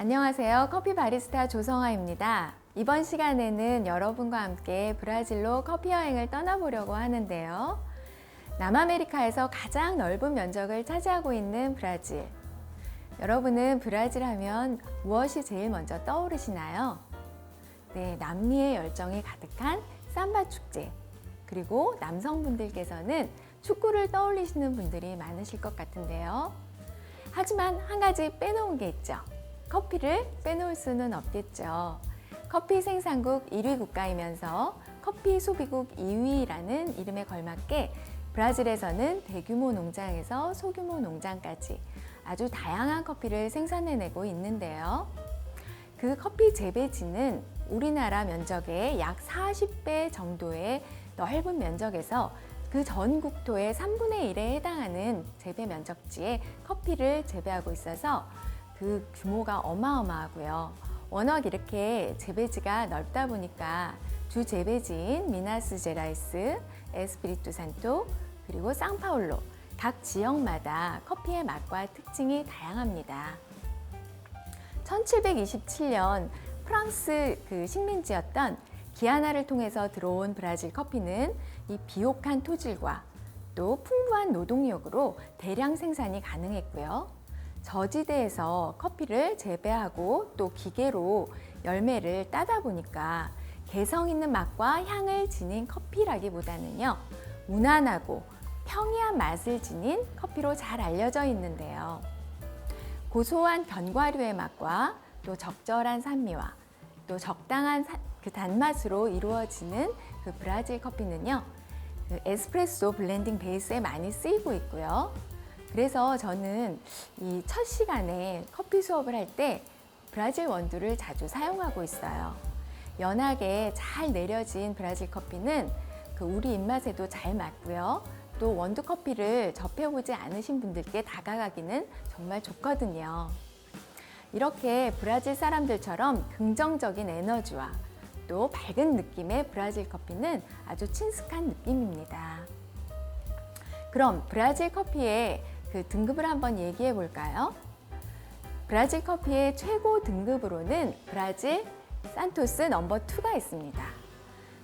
안녕하세요. 커피 바리스타 조성아입니다. 이번 시간에는 여러분과 함께 브라질로 커피 여행을 떠나보려고 하는데요. 남아메리카에서 가장 넓은 면적을 차지하고 있는 브라질. 여러분은 브라질 하면 무엇이 제일 먼저 떠오르시나요? 네, 남미의 열정이 가득한 삼바 축제. 그리고 남성분들께서는 축구를 떠올리시는 분들이 많으실 것 같은데요. 하지만 한 가지 빼놓은 게 있죠. 커피를 빼놓을 수는 없겠죠. 커피 생산국 1위 국가이면서 커피 소비국 2위라는 이름에 걸맞게 브라질에서는 대규모 농장에서 소규모 농장까지 아주 다양한 커피를 생산해내고 있는데요. 그 커피 재배지는 우리나라 면적의 약 40배 정도의 넓은 면적에서 그 전 국토의 3분의 1에 해당하는 재배 면적지에 커피를 재배하고 있어서 그 규모가 어마어마하고요. 워낙 이렇게 재배지가 넓다 보니까 주 재배지인 미나스 제라이스, 에스피리투 산토, 그리고 상파울로 각 지역마다 커피의 맛과 특징이 다양합니다. 1727년 프랑스 그 식민지였던 기아나를 통해서 들어온 브라질 커피는 이 비옥한 토질과 또 풍부한 노동력으로 대량 생산이 가능했고요. 저지대에서 커피를 재배하고 또 기계로 열매를 따다 보니까 개성 있는 맛과 향을 지닌 커피라기보다는요, 무난하고 평이한 맛을 지닌 커피로 잘 알려져 있는데요. 고소한 견과류의 맛과 또 적절한 산미와 또 적당한 사- 그 단맛으로 이루어지는 그 브라질 커피는요, 그 에스프레소 블렌딩 베이스에 많이 쓰이고 있고요. 그래서 저는 이 첫 시간에 커피 수업을 할 때 브라질 원두를 자주 사용하고 있어요. 연하게 잘 내려진 브라질 커피는 그 우리 입맛에도 잘 맞고요. 또 원두 커피를 접해보지 않으신 분들께 다가가기는 정말 좋거든요. 이렇게 브라질 사람들처럼 긍정적인 에너지와 또 밝은 느낌의 브라질 커피는 아주 친숙한 느낌입니다. 그럼 브라질 커피의 그 등급을 한번 얘기해 볼까요? 브라질 커피의 최고 등급으로는 브라질 산토스 넘버 2가 있습니다.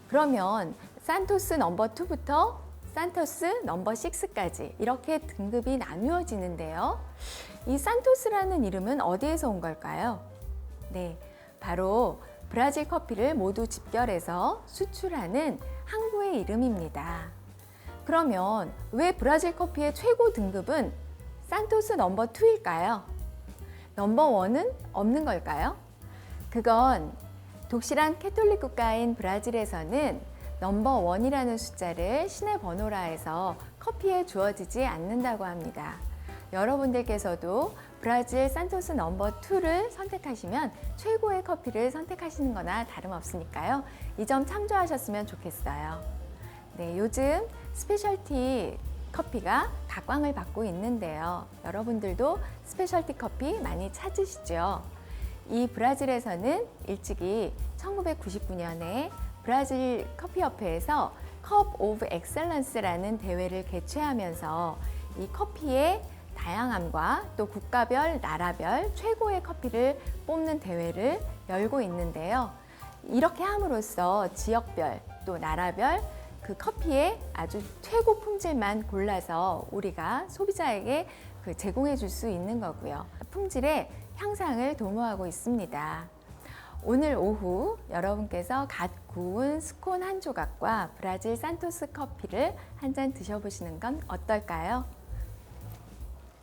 그러면 산토스 넘버 2부터 산토스 넘버 6까지 이렇게 등급이 나누어지는데요. 이 산토스라는 이름은 어디에서 온 걸까요? 네, 바로 브라질 커피를 모두 집결해서 수출하는 항구의 이름입니다. 그러면 왜 브라질 커피의 최고 등급은 산토스 넘버 2일까요? 넘버 1은 없는 걸까요? 그건 독실한 캐톨릭 국가인 브라질에서는 넘버 1이라는 숫자를 신의 번호라 해서 커피에 주어지지 않는다고 합니다. 여러분들께서도 브라질 산토스 넘버 2를 선택하시면 최고의 커피를 선택하시는 거나 다름없으니까요. 이 점 참조하셨으면 좋겠어요. 네, 요즘 스페셜티 커피가 각광을 받고 있는데요. 여러분들도 스페셜티 커피 많이 찾으시죠? 이 브라질에서는 일찍이 1999년에 브라질 커피협회에서 컵 오브 엑셀런스라는 대회를 개최하면서 이 커피의 다양함과 또 국가별, 나라별 최고의 커피를 뽑는 대회를 열고 있는데요. 이렇게 함으로써 지역별 또 나라별 그 커피의 아주 최고 품질만 골라서 우리가 소비자에게 그 제공해 줄 수 있는 거고요. 품질의 향상을 도모하고 있습니다. 오늘 오후 여러분께서 갓 구운 스콘 한 조각과 브라질 산토스 커피를 한 잔 드셔보시는 건 어떨까요?